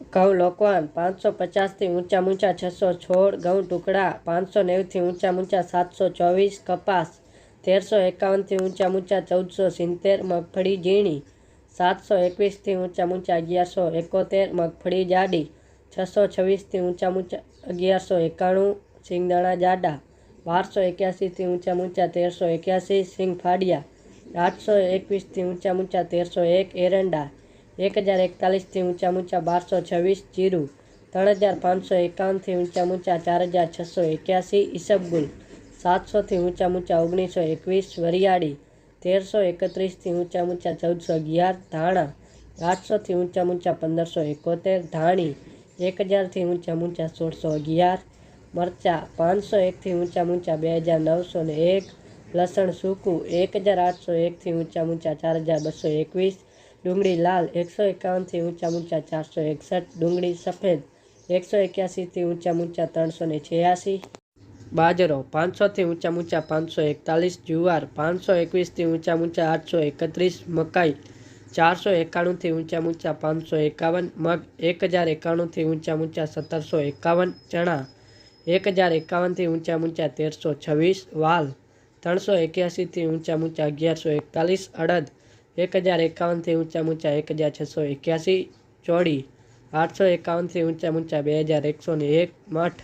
ઘઉં લોકવાન, પાંચસો પચાસથી ઊંચા ઊંચા છસો છોડ, ઘઉં ટુકડા, પાંચસો નેવુંથી ઊંચા ઊંચા સાતસો ચોવીસ કપાસ, તેરસો એકાવનથી ઊંચા ઊંચા ચૌદસો સિત્તેર મગફળી ઝીણી, સાતસો એકવીસથી ઊંચા ઊંચા અગિયારસો એકોતેર મગફળી જાડી, છસો છવ્વીસથી ઊંચા ઊંચા અગિયારસો એકાણું સિંગદાણા જાડા, બારસો એક્યાસીથી ઊંચા ઊંચા તેરસો એક્યાસી સિંગ ફાડિયા આઠસો એકવીસથી ઊંચા ઊંચા તેરસો એક એરંડા એક હજાર એકતાલીસથી ઊંચા ઊંચા બારસો છવ્વીસ જીરું, ત્રણ હજાર પાંચસો એકાવનથી ઊંચા ઊંચા ચાર હજાર છસો એક્યાસી ઈસબગુલ, સાતસોથી ઊંચા ઊંચા ઓગણીસો એકવીસ વરિયાળી, તેરસો એકત્રીસથી ઊંચા ઊંચા ચૌદસો અગિયાર ધાણા, આઠસોથી ઊંચા ઊંચા પંદરસો એકોતેર ધાણી એક હજારથી ઊંચા ઊંચા સોળસો અગિયાર મરચાં, પાંચસો એકથી ઊંચા ઊંચા બે હજાર નવસો ને એક, લસણ સૂકું એક હજાર આઠસો એકથી ઊંચા ઊંચા ચાર હજાર બસો એકવીસ ડુંગળી લાલ એકસો એકાવનથી ઊંચા ઊંચા ચારસો એકસઠ, ડુંગળી સફેદ એકસો એક્યાસીથી ઊંચા ઊંચા ત્રણસો ને છ્યાસી. બાજરો પાંચસોથી ઊંચા ઊંચા પાંચસો એકતાલીસ, જુવાર પાંચસો એકવીસથી ઊંચા ઊંચા આઠસો એકત્રીસ, મકાઈ ચારસો એકાણુંથી ઊંચા ઊંચા પાંચસો એકાવન, મગ એક હજાર એકાણુંથી ઊંચા ઊંચા સત્તરસો એકાવન, ચણા એક હજાર એકાવનથી ઊંચા ઊંચા તેરસો છવ્વીસ, વાલ ત્રણસો એક્યાસીથી ઊંચા ઊંચા અગિયારસો એકતાલીસ, અડદ એક હજાર એકાવનથી ઊંચા ઊંચા એક હજાર છસો એક્યાસી ચોડી આઠસો એકાવનથી ઊંચા ઊંચા બે હજાર એકસો ને એક મઠ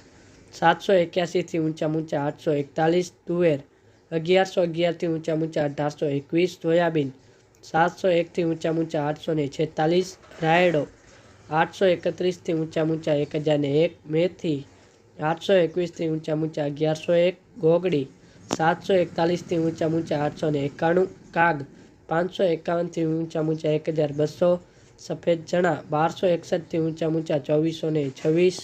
સાતસો એક્યાસીથી ઊંચા ઊંચા આઠસો એકતાલીસ તુવેર અગિયારસો અગિયારથી ઊંચા ઊંચા અઢારસો એકવીસ સોયાબીન સાતસો એકથી ઊંચા ઊંચા આઠસો ને છેતાલીસ રાયડો આઠસો એકત્રીસથી ઊંચા ઊંચા એક હજાર ને એક મેથી આઠસો એકવીસથી ઊંચા ઊંચા અગિયારસો એક ગોગડી સાતસો એકતાલીસથી ઊંચા ઊંચા આઠસો ને એકાણું કાગ પાંચસો એકાવનથી ઊંચા ઊંચા એક હજાર બસો. સફેદ ચણા બારસો એકસઠથી ઊંચા ઊંચા ચોવીસો ને છવ્વીસ.